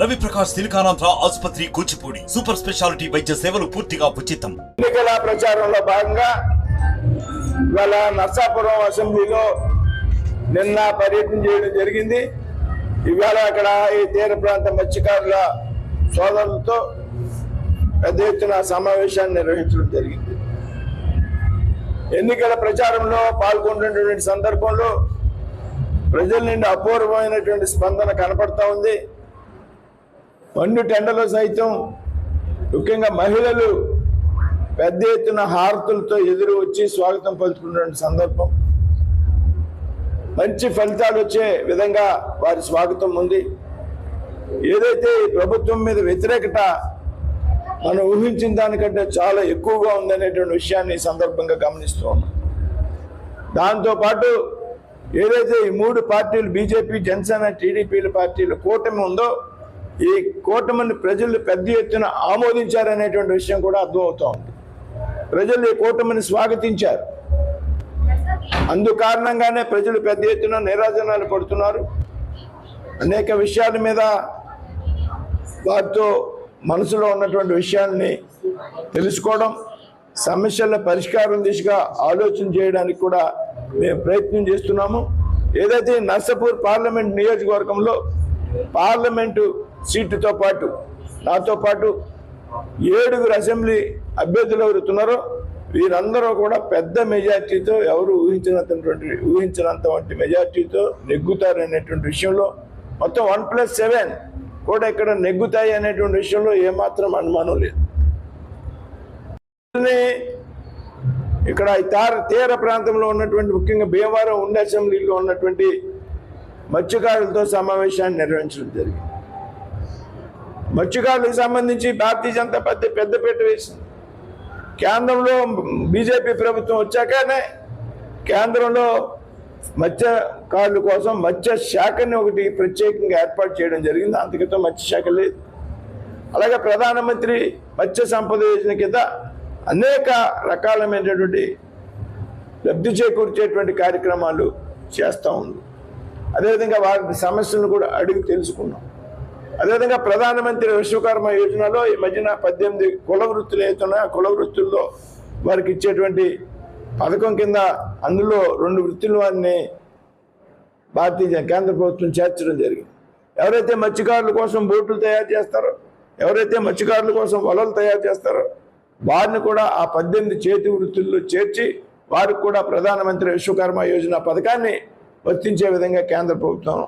రవి ప్రకాష్ ఆసుపత్రి Kuchipudi super speciality వైద్య సేవలు పూర్తిగా ఉచితం. ఎన్నికల ప్రచారంలో భాగంగా ఇవాళ నర్సాపురం అసెంబ్లీలో నిన్న పర్యటన చేయడం జరిగింది. ఇవాళ అక్కడ ఈ తీర ప్రాంత మత్స్యకారుల సోదరులతో పెద్ద ఎత్తున సమావేశాన్ని నిర్వహించడం జరిగింది. ఎన్నికల ప్రచారంలో పాల్గొంటున్నటువంటి సందర్భంలో ప్రజల నుండి అపూర్వమైనటువంటి స్పందన కనపడతా ఉంది. మండు టెండలో సైతం ముఖ్యంగా మహిళలు పెద్ద ఎత్తున హారతులతో ఎదురు వచ్చి స్వాగతం పలుకుతున్న సందర్భం. మంచి ఫలితాలు వచ్చే విధంగా వారి స్వాగతం ఉంది. ఏదైతే ప్రభుత్వం మీద వ్యతిరేకత మనం ఊహించిన దానికంటే చాలా ఎక్కువగా ఉందనేటువంటి విషయాన్ని సందర్భంగా గమనిస్తూ ఉన్నాం. దాంతో పాటు ఏదైతే ఈ మూడు పార్టీలు బీజేపీ జనసేన టీడీపీల పార్టీలు కూటమి ఉందో ఈ కూటమిని ప్రజలు పెద్ద ఎత్తున ఆమోదించారనేటువంటి విషయం కూడా అర్థమవుతా ఉంది ప్రజలు ఈ కూటమిని స్వాగతించారు. అందు కారణంగానే ప్రజలు పెద్ద ఎత్తున నిరాజనాలు పడుతున్నారు. అనేక విషయాల మీద వారితో మనసులో ఉన్నటువంటి విషయాల్ని తెలుసుకోవడం సమస్యల పరిష్కారం దిశగా ఆలోచన చేయడానికి కూడా మేము ప్రయత్నం చేస్తున్నాము. ఏదైతే నర్సపూర్ పార్లమెంట్ నియోజకవర్గంలో పార్లమెంటు సీటుతో పాటు నాతో పాటు ఏడుగురు అసెంబ్లీ అభ్యర్థులు ఎవరుతున్నారో వీరందరూ కూడా పెద్ద మెజార్టీతో ఎవరు ఊహించినంతటువంటి ఊహించినంత వంటి మెజార్టీతో నెగ్గుతారు అనేటువంటి విషయంలో మొత్తం వన్ ప్లస్ సెవెన్ కూడా ఇక్కడ నెగ్గుతాయి అనేటువంటి విషయంలో ఏమాత్రం అనుమానం లేదు. ఇక్కడ తార తీర ప్రాంతంలో ఉన్నటువంటి ముఖ్యంగా భీమవరం ఉండే అసెంబ్లీలో ఉన్నటువంటి మత్స్యకారులతో సమావేశాన్ని నిర్వహించడం జరిగింది. మత్స్యకారులకు సంబంధించి భారతీయ జనతా పార్టీ పెద్దపీట వేసింది. కేంద్రంలో బీజేపీ ప్రభుత్వం వచ్చాకనే కేంద్రంలో మత్స్యకారుల కోసం మత్స్య శాఖని ఒకటి ప్రత్యేకంగా ఏర్పాటు చేయడం జరిగింది. అంతకితో మత్స్య శాఖ లేదు. అలాగే ప్రధానమంత్రి మత్స్య సంపద యోజన కింద అనేక రకాలమైనటువంటి లబ్ధి చేకూర్చేటువంటి కార్యక్రమాలు చేస్తూ ఉంది. అదేవిధంగా వారి సమస్యలను కూడా అడిగి తెలుసుకున్నాం. అదేవిధంగా ప్రధానమంత్రి విశ్వకర్మ యోజనలో ఈ మధ్యన పద్దెనిమిది కుల వృత్తులు అవుతున్నాయి కుల వృత్తుల్లో వారికి ఇచ్చేటువంటి పథకం కింద అందులో రెండు వృత్తులు వారిని భారతీయ కేంద్ర ప్రభుత్వం చేర్చడం జరిగింది. ఎవరైతే మత్స్యకారుల కోసం బోట్లు తయారు చేస్తారో ఎవరైతే మత్స్యకారుల కోసం వలలు తయారు చేస్తారో వారిని కూడా ఆ పద్దెనిమిది చేతి వృత్తుల్లో చేర్చి వారికి కూడా ప్రధానమంత్రి విశ్వకర్మ యోజన పథకాన్ని వర్తించే విధంగా కేంద్ర ప్రభుత్వం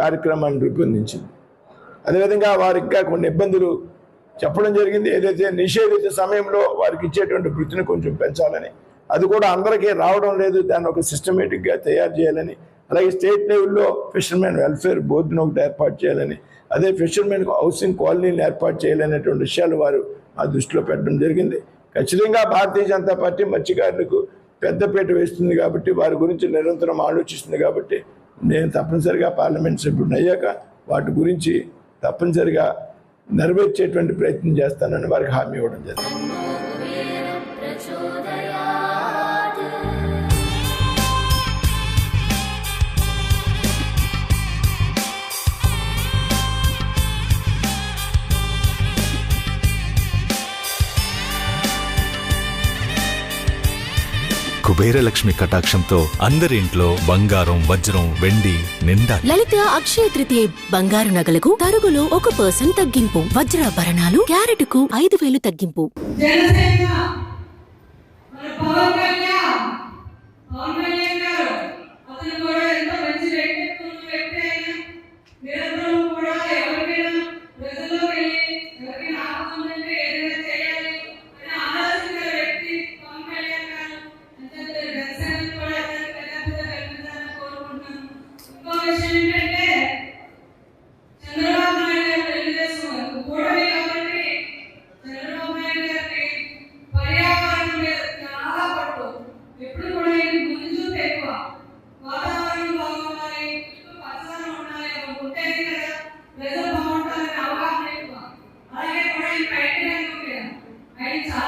కార్యక్రమాన్ని రూపొందించింది. అదేవిధంగా వారికి ఇంకా కొన్ని ఇబ్బందులు చెప్పడం జరిగింది. ఏదైతే నిషేధిత సమయంలో వారికి ఇచ్చేటువంటి వృత్తిని కొంచెం పెంచాలని అది కూడా అందరికీ రావడం లేదు. దాన్ని ఒక సిస్టమేటిక్గా తయారు చేయాలని అలాగే స్టేట్ లెవెల్లో ఫిషర్మెన్ వెల్ఫేర్ బోర్డును ఒకటి ఏర్పాటు చేయాలని అదే ఫిషర్మెన్ హౌసింగ్ కాలనీలు ఏర్పాటు చేయాలనేటువంటి విషయాలు వారు ఆ దృష్టిలో పెట్టడం జరిగింది. ఖచ్చితంగా భారతీయ జనతా పార్టీ మత్స్యకారులకు పెద్దపీట వేస్తుంది కాబట్టి వారి గురించి నిరంతరం ఆలోచిస్తుంది కాబట్టి నేను తప్పనిసరిగా పార్లమెంట్ సభ్యుడిని అయ్యాక వాటి గురించి తప్పనిసరిగా నెరవేర్చేటువంటి ప్రయత్నం చేస్తానని వారికి హామీ ఇవ్వడం జరిగింది. కుబేరలక్ష్మి కటాక్షంతో అందరి ఇంట్లో బంగారం వజ్రం వెండి నిండా లలిత అక్షయ తృతీయ బంగారు నగలకు తరుగులో ఒక పర్సెంట్ తగ్గింపు. వజ్రాభరణాలు క్యారెట్కు ఐదు వేలు తగ్గింపు. right?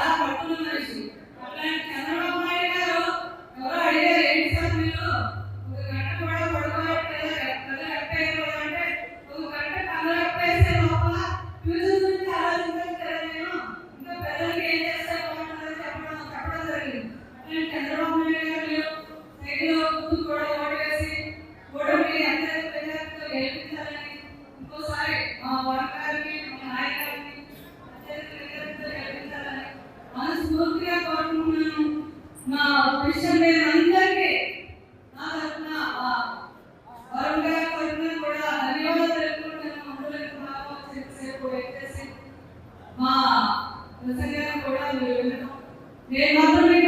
మా క్రిస్టియన్ అందరికీ నా తరఫున వరుణ్ గారి తరఫున కూడా ధన్యవాదాలు తెలుపుకుంటున్నాను అందరికీ మా ప్రసంగాన్ని కూడా నేను మాత్రమే